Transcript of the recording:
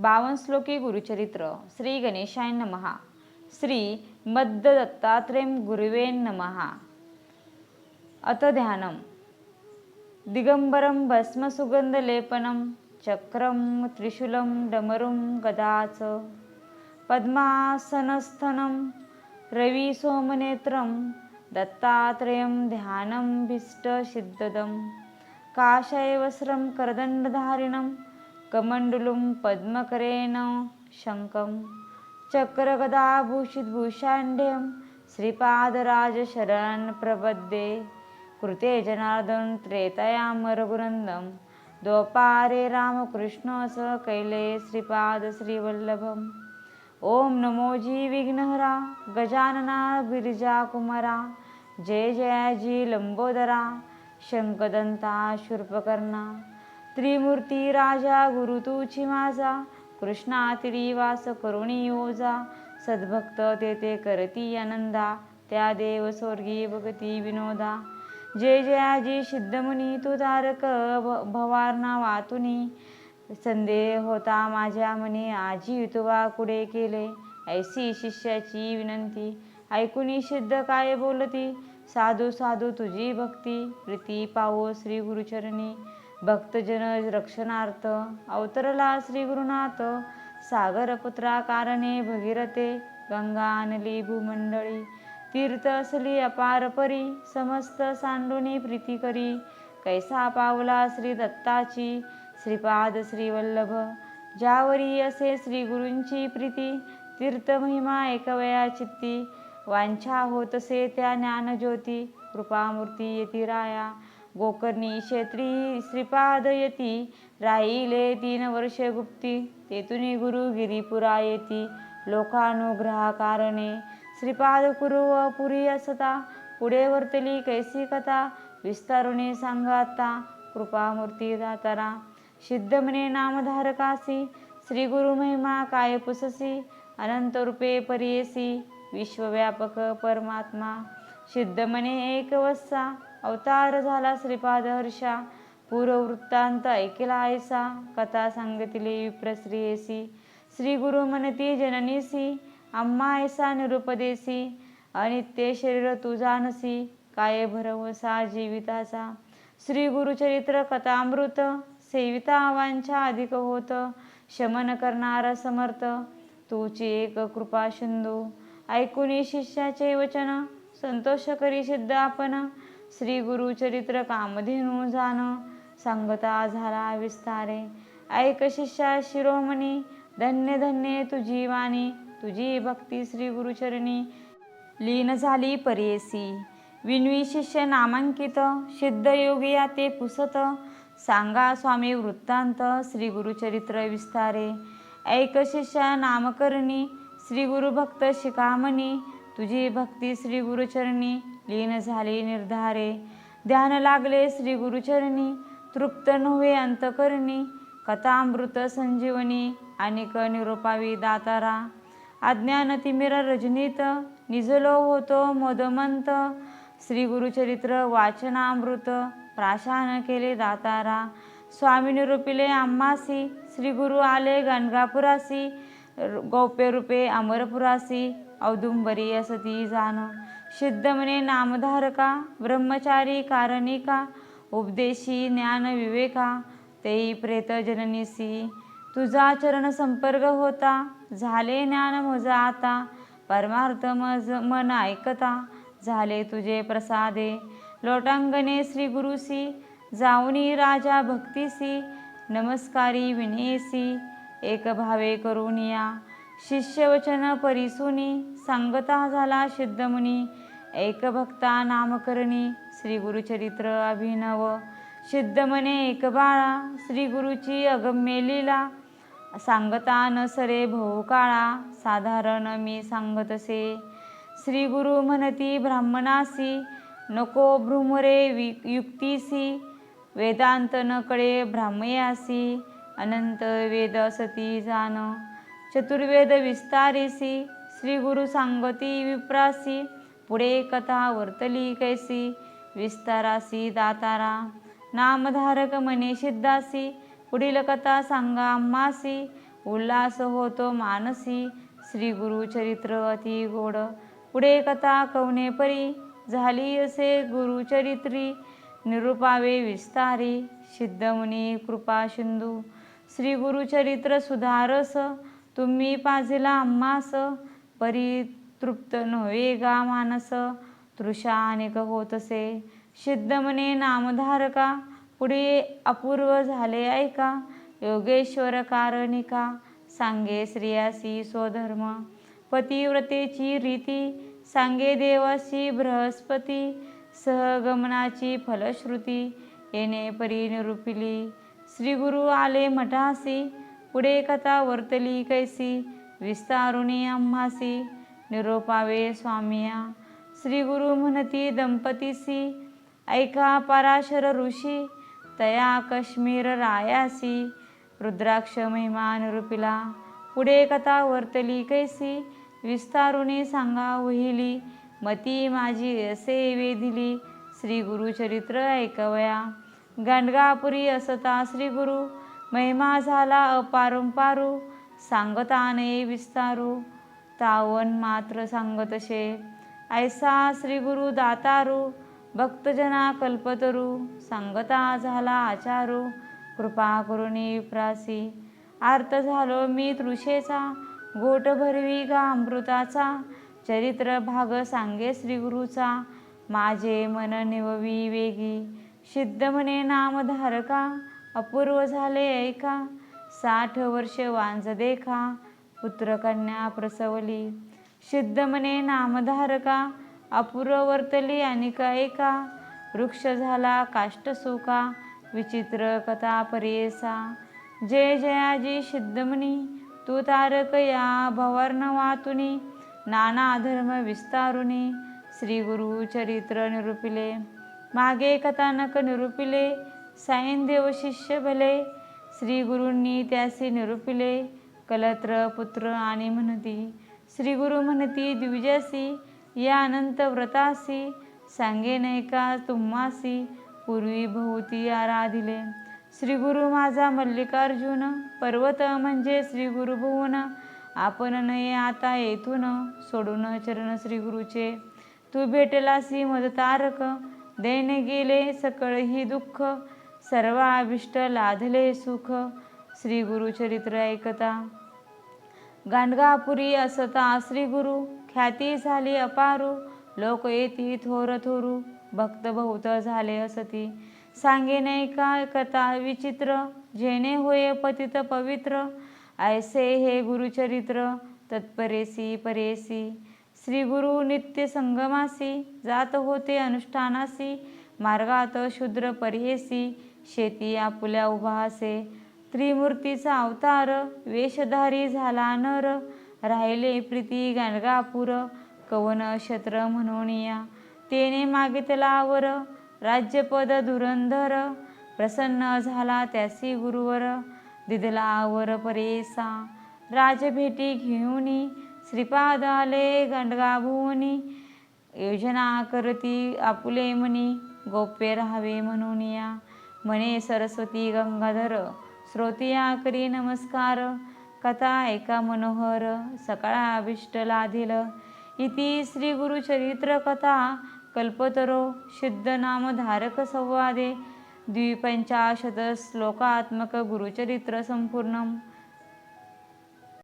बावन श्लोकी गुरुचरित्र श्री गणेशाय नमहा श्री मद्द दत्तात्रेय गुरुवे नमहा अत ध्यानम. दिगंबरं भस्मसुगन्धलेपनं चक्रं त्रिशूलं डमरुं गदाच. पद्मासनस्थनं रविसोमनेत्रं दत्तात्रेयं ध्यानं भीष्टसिद्धदं काषायवस्त्रं करदण्डधारिणं कमण्डलुं पद्मकरेण शङ्खं चक्रगदाभूषितभूषाढ्यं श्रीपादराजशरणं प्रपद्ये कृते जनार्दन त्रेतयामरगुरन्दं द्वपारे रामकृष्ण कैले श्रीपादश्रीवल्लभम् ॐ नमो जी विघ्नहरा गजानना बिरजा जय जयाजी लम्बोदरा शङ्खदन्ता शूर्पकर्णा त्रिमूर्ती राजा गुरु तुची माझा. कृष्णा त्रिवास करुणी ओजा सद्भक्त तेथे करती आनंदा. त्या देव स्वर्गी भगती विनोदा. जय जयाजी सिद्धमुनी तू तारक भवारणा वातुनी संदेह होता माझ्या मनी आजी तुवा कुडे केले? ऐसी शिष्याची विनंती. ऐकुनी सिद्ध काय बोलती? साधू साधू तुझी भक्ती. प्रीती पावो श्री गुरुचरणी. भक्तजन रक्षणार्थ अवतरला श्री गुरुनाथ सागरपुत्रा कारणे भगीरथे गंगा आणली भूमंडळी. तीर्थ असली अपार परी समस्त सांडुनी प्रीती करी. कैसा पावला श्री दत्ताची श्रीपाद श्रीवल्लभ ज्यावरी असे श्री गुरूंची प्रीती तीर्थ महिमा एकवया चित्ती. वांछा होतसे त्या ज्ञानज्योती कृपामूर्ती येती राया. गोकर्णी क्षेत्री श्रीपाद येती राहिले तीन वर्षे गुप्ती तेथून गुरु गिरीपुरा येती लोकानुग्रहा कारणे श्रीपाद कुरुव पुरी असता पुढे वर्तली कैसी कथा विस्तारुणी सांगाता कृपामूर्ती दातारा सिद्ध म्हणे नामधारकासी श्री गुरु महिमा काय पुससी अनंत रूपे परियसी विश्वव्यापक परमात्मा सिद्ध म्हणे एक वस्सा अवतार झाला श्रीपाद हर्षा. पूर्ववृत्तांत ऐकेला ऐसा कथा सांगतिले विप्रश्रियसी श्री गुरु म्हणती जननीसी. आम्हा ऐसा निरुपदेसी. अनित्य शरीर तुझा जानसी काय भरवसा जीविताचा श्री गुरुचरित्र कथामृत. सेविता आवांच्या अधिक होत. शमन करणारा समर्थ. तूची एक कृपा सिंधू. ऐकुनी शिष्याचे वचन. संतोष करी सिद्ध आपण श्री गुरुचरित्र कामधेनू जाण सांगता झाला विस्तारे. ऐक शिष्या शिरोमणी धन्य धन्य तुझी वाणी तुझी भक्ती श्री गुरुचरणी. लीन झाली परेसी. विनवी शिष्य नामांकित सिद्ध योगिया ते पुसत. सांगा स्वामी वृत्तांत श्री गुरुचरित्र विस्तारे. ऐक शिष्या नामकरणी श्री गुरुभक्त शिकामणी तुझी भक्ती श्री गुरुचरणी. लीन झाली निर्धारे. ध्यान लागले श्री गुरुचरणी तृप्त नव्हे अंतकरणी कथामृत संजीवनी अनिक निरोपावी दातारा. अज्ञान तिमिर रजनीत निजलो होतो मोदमंत. श्री गुरुचरित्र वाचनामृत प्राशान केले दातारा. स्वामी निरूपिले आम्हासी श्री गुरु आले गणगापुरासी गौप्यरूपे अमरपुरासी औदुंबरी असती जाण. सिद्ध म्हणे नामधारका ब्रह्मचारी कारणिका उपदेशी ज्ञान विवेका तेई प्रेत जननीसी तुझा चरण संपर्क होता झाले ज्ञान मज आता परमार्थ मज मन ऐकता झाले तुझे प्रसादे. लोटांगणे श्री गुरुसी जाऊनी राजा भक्तीसी नमस्कारी विनेसी एक भावे करुनिया शिष्यवचन परिसुनी सांगता झाला सिद्धमुनी एक भक्ता नामकरणी श्री गुरुचरित्र अभिनव. सिद्धमने एकबाळा एक बाळा श्री गुरुची अगम्य लीला. सांगता न सरे भोकाळा साधारण मी सांगतसे. श्री गुरु म्हणती ब्राह्मणासी नको भ्रुमरे वि युक्तीसी. वेदांत न कळे ब्राह्मयासी अनंत वेद असती जाण चतुर्वेद विस्तारेसी. श्री गुरु सांगती विप्रासी पुढे कथा वर्तली कैसी विस्तारासी दातारा. नामधारक मने सिद्धासी पुढील कथा सांगा अम्मासी. उल्हास होतो मानसी श्री गुरुचरित्र अति गोड. पुढे कथा कवने परी झाली असे गुरुचरित्री निरुपावे विस्तारी सिद्धमुनी कृपा सिंधू. श्री गुरुचरित्र सुधारस तुम्ही पाजिला अम्मास. परितृप्त नव्हे गा मानस तृषा अनेक होतसे सिद्ध सिद्धमने नामधारका पुढे अपूर्व झाले ऐका. योगेश्वर कारणिका सांगे स्त्रियासी स्वधर्म. पतिव्रतेची रीती सांगे देवासी बृहस्पती. सहगमनाची फलश्रुती येणे परी निरूपिली. श्रीगुरु आले मठासी पुढे कथा वर्तली कैसी. विस्तारुणी आम्हासी निरोपावे स्वामिया श्री गुरु म्हणती दंपतीसी ऐका पराशर ऋषी तया कश्मीर रायासी रुद्राक्ष महिमा निरूपिला पुढे कथा वर्तली कैसी विस्तारुणी सांगा वहिली मती माझी असे वेधिली श्री गुरुचरित्र ऐकवया. गांडगापुरी असता श्री गुरु महिमा झाला अपारंपारू सांगताने विस्तारू तावन मात्र सांगतशे. ऐसा श्री गुरु दातारू भक्तजना कल्पतरू सांगता झाला आचारू कृपा करुणी प्रासी. आर्त झालो मी तृषेचा गोट भरवी गा अमृताचा. चरित्र भाग सांगे श्रीगुरूचा माझे मन निववी वेगी. सिद्ध म्हणे नामधारका अपूर्व झाले ऐका. साठ वर्ष वांज देखा पुत्रकन्या प्रसवली. सिद्ध नामधारका अपूर्व वर्तली अनिका एका वृक्ष झाला काष्टसुका विचित्र कथा परियेसा जय जयाजी सिद्धमनी तू तारक या भवर्न वातुनी नाना धर्म विस्तारुनी श्री गुरु चरित्र निरूपिले. मागे कथानक निरूपिले साईनदेव शिष्य भले श्री गुरूंनी त्यासी निरूपिले कलत्र पुत्र आणि म्हणती. श्री गुरु म्हणती द्विजासी या अनंत व्रतासी सांगे नैका तुम्हासी पूर्वी भोवती आराधिले. श्री गुरु माझा मल्लिकार्जुन पर्वत म्हणजे श्री गुरु भुवन आपण नये आता येथून सोडून चरण श्री गुरुचे. तू भेटलासी मदतारक दैन गेले सकळ ही दुःख सर्वाभीष्ट लाधले सुख श्री गुरुचरित्र ऐकता. गांडगापुरी असता श्री गुरु ख्याती झाली अपारू लोक येती थोर थोरू भक्त बहुत झाले असती. सांगे नाही का कथा विचित्र जेणे होय पतित पवित्र ऐसे हे गुरुचरित्र तत्परेसी परेसी. श्री गुरु नित्य संगमासी जात होते अनुष्ठानासी मार्गात शूद्र पर्येसी शेती आपुल्या उभासे त्रिमूर्तीचा अवतार वेशधारी झाला नर. राहिले प्रीती गाणगापूर कवन क्षत्र म्हणून या. तेने मागितला वर राज्यपद धुरंधर. प्रसन्न झाला त्यासी गुरुवर दिदला आवर परेसा. राजभेटी घेऊनी श्रीपाद आले गंडगाभुवनी योजना करती आपुले मनी गोप्य राहावे म्हणून या. म्हणे सरस्वती गंगाधर श्रोतिया करी नमस्कार कथा एका मनोहर सकाळाभिष्ट लाधिल. इति श्रीगुरुचरित्रकथा कल्पतरो सिद्धनामधारकसंवादे द्विपञ्चाशतश्लोकात्मकगुरुचरित्रसम्पूर्णम्